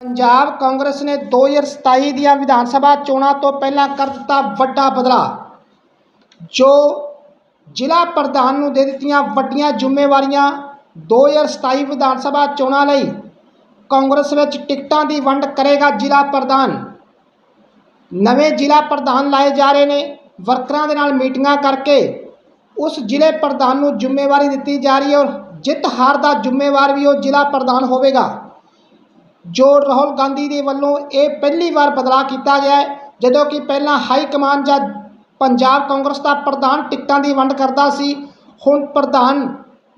ਪੰਜਾਬ ਕਾਂਗਰਸ ਨੇ 2027 ਦੀਆਂ ਵਿਧਾਨ ਸਭਾ ਚੋਣਾਂ ਤੋਂ ਪਹਿਲਾਂ ਕਰ ਦਿੱਤਾ ਵੱਡਾ ਬਦਲਾਅ, ਜੋ ਜ਼ਿਲ੍ਹਾ ਪ੍ਰਧਾਨ ਨੂੰ ਦੇ ਦਿੱਤੀਆਂ ਵੱਡੀਆਂ ਜ਼ਿੰਮੇਵਾਰੀਆਂ। 2027 ਵਿਧਾਨ ਸਭਾ ਚੋਣਾਂ ਲਈ ਕਾਂਗਰਸ ਵਿੱਚ ਟਿਕਟਾਂ ਦੀ ਵੰਡ ਕਰੇਗਾ ਜ਼ਿਲ੍ਹਾ ਪ੍ਰਧਾਨ। ਨਵੇਂ ਜ਼ਿਲ੍ਹਾ ਪ੍ਰਧਾਨ ਲਾਏ ਜਾ ਰਹੇ ਨੇ, ਵਰਕਰਾਂ ਦੇ ਨਾਲ ਮੀਟਿੰਗਾਂ ਕਰਕੇ ਉਸ ਜ਼ਿਲ੍ਹੇ ਪ੍ਰਧਾਨ ਨੂੰ ਜ਼ਿੰਮੇਵਾਰੀ ਦਿੱਤੀ ਜਾ ਰਹੀ ਹੈ ਔਰ ਜਿੱਤ ਹਾਰ ਦਾ ਜ਼ਿੰਮੇਵਾਰ ਵੀ ਉਹ ਜ਼ਿਲ੍ਹਾ ਪ੍ਰਧਾਨ ਹੋਵੇਗਾ। ਜੋ ਰਾਹੁਲ ਗਾਂਧੀ ਦੇ ਵੱਲੋਂ ਇਹ ਪਹਿਲੀ ਵਾਰ ਬਦਲਾਅ ਕੀਤਾ ਗਿਆ ਜਦੋਂ ਕਿ ਪਹਿਲਾਂ ਹਾਈ ਕਮਾਨ ਜਾਂ ਪੰਜਾਬ ਕਾਂਗਰਸ ਦਾ ਪ੍ਰਧਾਨ ਟਿਕਟਾਂ ਦੀ ਵੰਡ ਕਰਦਾ ਸੀ, ਹੁਣ ਪ੍ਰਧਾਨ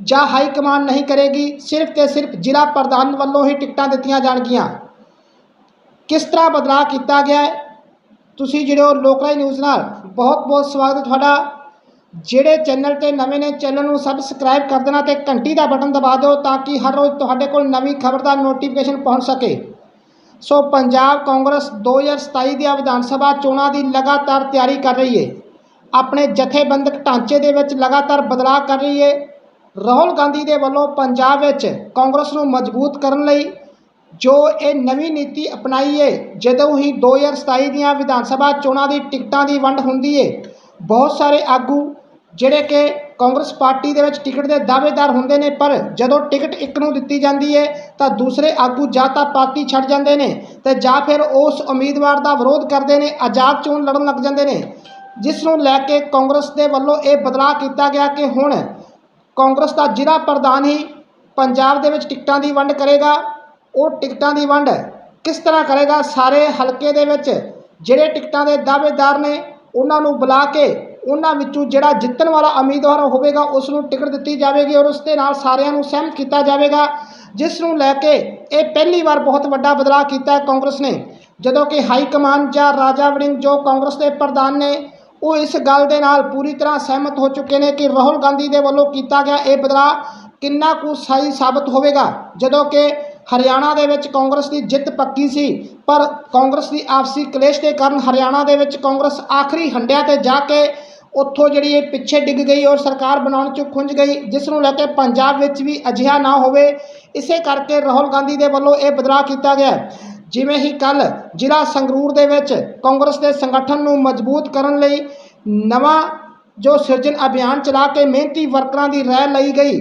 ਜਾਂ ਹਾਈ ਕਮਾਨ ਨਹੀਂ ਕਰੇਗੀ, ਸਿਰਫ ਤੇ ਸਿਰਫ ਜ਼ਿਲ੍ਹਾ ਪ੍ਰਧਾਨ ਵੱਲੋਂ ਹੀ ਟਿਕਟਾਂ ਦਿੱਤੀਆਂ ਜਾਣਗੀਆਂ। ਕਿਸ ਤਰ੍ਹਾਂ ਬਦਲਾਅ ਕੀਤਾ ਗਿਆ ਤੁਸੀਂ ਜਿਹੜੇ ਹੋ ਲੋਕਲਾਈ ਨਿਊਜ਼ ਨਾਲ। ਬਹੁਤ ਬਹੁਤ ਸਵਾਗਤ ਤੁਹਾਡਾ। ਜਿਹੜੇ ਚੈਨਲ ਤੇ ਨਵੇਂ ਨੇ, ਚੈਨਲ ਨੂੰ ਸਬਸਕ੍ਰਾਈਬ ਕਰ ਦੇਣਾ ਤੇ ਘੰਟੀ ਦਾ ਬਟਨ ਦਬਾ ਦਿਓ ਤਾਂ ਕਿ ਹਰ ਰੋਜ਼ ਤੁਹਾਡੇ ਕੋਲ ਨਵੀਂ ਖਬਰ ਦਾ ਨੋਟੀਫਿਕੇਸ਼ਨ ਪਹੁੰਚ ਸਕੇ। ਸੋ ਪੰਜਾਬ ਕਾਂਗਰਸ 2027 ਦੀਆਂ ਵਿਧਾਨ ਸਭਾ ਚੋਣਾਂ ਦੀ ਲਗਾਤਾਰ ਤਿਆਰੀ ਕਰ ਰਹੀ ਹੈ ਆਪਣੇ ਜਥੇਬੰਦਕ ਢਾਂਚੇ ਦੇ ਵਿੱਚ ਲਗਾਤਾਰ ਬਦਲਾਅ ਕਰ ਰਹੀ ਹੈ ਰਾਹੁਲ ਗਾਂਧੀ ਦੇ ਵੱਲੋਂ ਪੰਜਾਬ ਵਿੱਚ ਕਾਂਗਰਸ ਨੂੰ ਮਜ਼ਬੂਤ ਕਰਨ ਲਈ ਜੋ ਇਹ ਨਵੀਂ ਨੀਤੀ ਅਪਣਾਈ ਹੈ ਜਦੋਂ ਹੀ 2027 ਦੀਆਂ ਵਿਧਾਨ ਸਭਾ ਚੋਣਾਂ ਦੀ ਟਿਕਟਾਂ ਦੀ ਵੰਡ ਹੁੰਦੀ ਹੈ ਬਹੁਤ ਸਾਰੇ ਆਗੂ ਜਿਹੜੇ ਕਿ ਕਾਂਗਰਸ ਪਾਰਟੀ ਦੇ ਵਿੱਚ ਟਿਕਟ ਦੇ ਦਾਅਵੇਦਾਰ ਹੁੰਦੇ ਨੇ, ਪਰ ਜਦੋਂ ਟਿਕਟ ਇੱਕ ਨੂੰ ਦਿੱਤੀ ਜਾਂਦੀ ਹੈ, ਤਾਂ ਦੂਸਰੇ ਆਗੂ ਜਾਂ ਤਾਂ ਪਾਰਟੀ ਛੱਡ ਜਾਂਦੇ ਨੇ ਤੇ ਜਾਂ ਫਿਰ ਉਸ ਉਮੀਦਵਾਰ ਦਾ ਵਿਰੋਧ ਕਰਦੇ ਨੇ, ਆਜ਼ਾਦ ਚੋਣ ਲੜਨ ਲੱਗ ਜਾਂਦੇ ਨੇ। ਜਿਸ ਨੂੰ ਲੈ ਕੇ ਕਾਂਗਰਸ ਦੇ ਵੱਲੋਂ ਇਹ ਬਦਲਾਅ ਕੀਤਾ ਗਿਆ ਕਿ ਹੁਣ ਕਾਂਗਰਸ ਦਾ ਜ਼ਿਲ੍ਹਾ ਪ੍ਰਧਾਨ ਹੀ ਪੰਜਾਬ ਦੇ ਵਿੱਚ ਟਿਕਟਾਂ ਦੀ ਵੰਡ ਕਰੇਗਾ। ਉਹ ਟਿਕਟਾਂ ਦੀ ਵੰਡ ਕਿਸ ਤਰ੍ਹਾਂ ਕਰੇਗਾ? ਸਾਰੇ ਹਲਕੇ ਦੇ ਵਿੱਚ ਜਿਹੜੇ ਟਿਕਟਾਂ ਦੇ ਦਾਅਵੇਦਾਰ ਨੇ, ਉਹਨਾਂ ਨੂੰ ਬੁਲਾ ਕੇ ਉਹਨਾਂ ਵਿੱਚੋਂ ਜਿਹੜਾ ਜਿੱਤਣ ਵਾਲਾ ਉਮੀਦਵਾਰ ਹੋਵੇਗਾ ਉਸ ਨੂੰ ਟਿਕਟ ਦਿੱਤੀ ਜਾਵੇਗੀ ਔਰ ਉਸ ਦੇ ਨਾਲ ਸਾਰਿਆਂ ਨੂੰ ਸਹਿਮਤ ਕੀਤਾ ਜਾਵੇਗਾ, ਜਿਸ ਨੂੰ ਲੈ ਕੇ ਇਹ ਪਹਿਲੀ ਵਾਰ ਬਹੁਤ ਵੱਡਾ ਬਦਲਾਅ ਕੀਤਾ ਹੈ ਕਾਂਗਰਸ ਨੇ। ਜਦੋਂ ਕਿ ਹਾਈ ਕਮਾਨ ਜਾਂ ਰਾਜਾ ਵੜਿੰਗ ਜੋ ਕਾਂਗਰਸ ਦੇ ਪ੍ਰਧਾਨ ਨੇ, ਉਹ ਇਸ ਗੱਲ ਦੇ ਨਾਲ ਪੂਰੀ ਤਰ੍ਹਾਂ ਸਹਿਮਤ ਹੋ ਚੁੱਕੇ ਨੇ ਕਿ ਰਾਹੁਲ ਗਾਂਧੀ ਦੇ ਵੱਲੋਂ ਕੀਤਾ ਗਿਆ ਇਹ ਬਦਲਾਅ ਕਿੰਨਾ ਕੁ ਸਹੀ ਸਾਬਤ ਹੋਵੇਗਾ। ਜਦੋਂ ਕਿ ਹਰਿਆਣਾ ਦੇ ਵਿੱਚ ਕਾਂਗਰਸ ਦੀ ਜਿੱਤ ਪੱਕੀ ਸੀ, ਪਰ ਕਾਂਗਰਸ ਦੀ ਆਪਸੀ ਕਲੇਸ਼ ਦੇ ਕਾਰਨ ਹਰਿਆਣਾ ਦੇ ਵਿੱਚ ਕਾਂਗਰਸ ਆਖਰੀ ਹੰਡਿਆਂ ਤੇ ਜਾ ਕੇ ਉੱਥੋਂ ਜਿਹੜੀ ਇਹ ਪਿੱਛੇ ਡਿੱਗ ਗਈ ਔਰ ਸਰਕਾਰ ਬਣਾਉਣ 'ਚ ਖੁੰਝ ਗਈ, ਜਿਸ ਨੂੰ ਲੈ ਕੇ ਪੰਜਾਬ ਵਿੱਚ ਵੀ ਅਜਿਹਾ ਨਾ ਹੋਵੇ। ਇਸੇ ਕਰਕੇ ਰਾਹੁਲ ਗਾਂਧੀ ਦੇ ਵੱਲੋਂ ਇਹ ਬਦਲਾਅ ਕੀਤਾ ਗਿਆ। ਜਿਵੇਂ ਹੀ ਕੱਲ ਜ਼ਿਲ੍ਹਾ ਸੰਗਰੂਰ ਦੇ ਵਿੱਚ ਕਾਂਗਰਸ ਦੇ ਸੰਗਠਨ ਨੂੰ ਮਜ਼ਬੂਤ ਕਰਨ ਲਈ ਨਵਾਂ ਜੋ ਸਿਰਜਣ ਅਭਿਆਨ ਚਲਾ ਕੇ ਮਿਹਨਤੀ ਵਰਕਰਾਂ ਦੀ ਰਹਿ ਲਈ ਗਈ,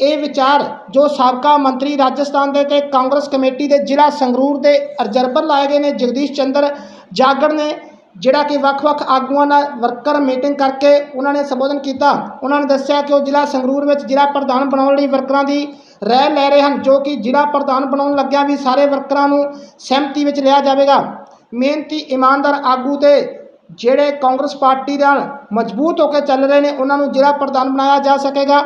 ਇਹ ਵਿਚਾਰ ਜੋ ਸਾਬਕਾ ਮੰਤਰੀ ਰਾਜਸਥਾਨ ਦੇ ਤੇ ਕਾਂਗਰਸ ਕਮੇਟੀ ਦੇ ਜ਼ਿਲ੍ਹਾ ਸੰਗਰੂਰ ਦੇ ਅਰਜਰਬਰ ਲਾਏ ਗਏ ਨੇ, ਜਗਦੀਸ਼ ਚੰਦਰ ਜਾਗੜ ਨੇ ਜਿਹੜਾ ਕਿ ਵੱਖ-ਵੱਖ ਆਗੂਆਂ ਨਾਲ ਵਰਕਰ ਮੀਟਿੰਗ ਕਰਕੇ ਉਹਨਾਂ ਨੇ ਸੰਬੋਧਨ ਕੀਤਾ। ਉਹਨਾਂ ਨੇ ਦੱਸਿਆ ਕਿ ਉਹ ਜ਼ਿਲ੍ਹਾ ਸੰਗਰੂਰ ਵਿੱਚ ਜ਼ਿਲ੍ਹਾ ਪ੍ਰਧਾਨ ਬਣਾਉਣ ਲਈ ਵਰਕਰਾਂ ਦੀ ਰਹਿ ਲੈ ਰਹੇ ਹਨ, ਜੋ ਕਿ ਜ਼ਿਲ੍ਹਾ ਪ੍ਰਧਾਨ ਬਣਾਉਣ ਲੱਗਿਆ ਵੀ ਸਾਰੇ ਵਰਕਰਾਂ ਨੂੰ ਸਹਿਮਤੀ ਵਿੱਚ ਲਿਆ ਜਾਵੇਗਾ। ਮਿਹਨਤੀ, ਇਮਾਨਦਾਰ ਆਗੂ ਤੇ ਜਿਹੜੇ ਕਾਂਗਰਸ ਪਾਰਟੀ ਨਾਲ ਮਜ਼ਬੂਤ ਹੋ ਕੇ ਚੱਲ ਰਹੇ ਨੇ, ਉਹਨਾਂ ਨੂੰ ਜ਼ਿਲ੍ਹਾ ਪ੍ਰਧਾਨ ਬਣਾਇਆ ਜਾ ਸਕੇਗਾ।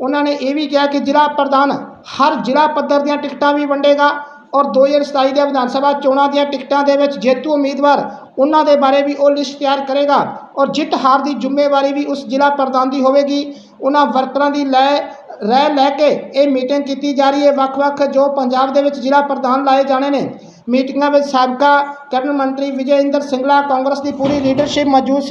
ਉਹਨਾਂ ਨੇ ਇਹ ਵੀ ਕਿਹਾ ਕਿ ਜ਼ਿਲ੍ਹਾ ਪ੍ਰਧਾਨ ਹਰ ਜ਼ਿਲ੍ਹਾ ਪੱਧਰ ਦੀਆਂ ਟਿਕਟਾਂ ਵੀ ਵੰਡੇਗਾ। ਔਰ 2027 ਦੇ ਵਿਧਾਨ ਸਭਾ ਚੋਣਾਂ ਦੀਆਂ ਟਿਕਟਾਂ ਦੇ ਵਿੱਚ ਜੇਤੂ ਉਮੀਦਵਾਰ ਉਹਨਾਂ ਦੇ ਬਾਰੇ ਵੀ ਉਹ ਲਿਸਟ ਤਿਆਰ ਕਰੇਗਾ ਔਰ ਜਿੱਤ ਹਾਰ ਦੀ ਜ਼ਿੰਮੇਵਾਰੀ ਵੀ ਉਸ ਜ਼ਿਲ੍ਹਾ ਪ੍ਰਧਾਨ ਦੀ ਹੋਵੇਗੀ। ਉਹਨਾਂ ਵਰਕਰਾਂ ਦੀ ਲੈ ਰਹਿ ਲੈ ਕੇ ਇਹ ਮੀਟਿੰਗ ਕੀਤੀ ਜਾ ਰਹੀ ਹੈ। ਵੱਖ-ਵੱਖ ਜੋ ਪੰਜਾਬ ਦੇ ਵਿੱਚ ਜ਼ਿਲ੍ਹਾ ਪ੍ਰਧਾਨ ਲਾਏ ਜਾਣੇ ਨੇ। ਮੀਟਿੰਗਾਂ ਵਿੱਚ ਸਾਬਕਾ ਕੈਬਨਿਟ ਮੰਤਰੀ ਵਿਜੇ ਇੰਦਰ ਸਿੰਗਲਾ, ਕਾਂਗਰਸ ਦੀ ਪੂਰੀ ਲੀਡਰਸ਼ਿਪ ਮੌਜੂਦ ਸੀ।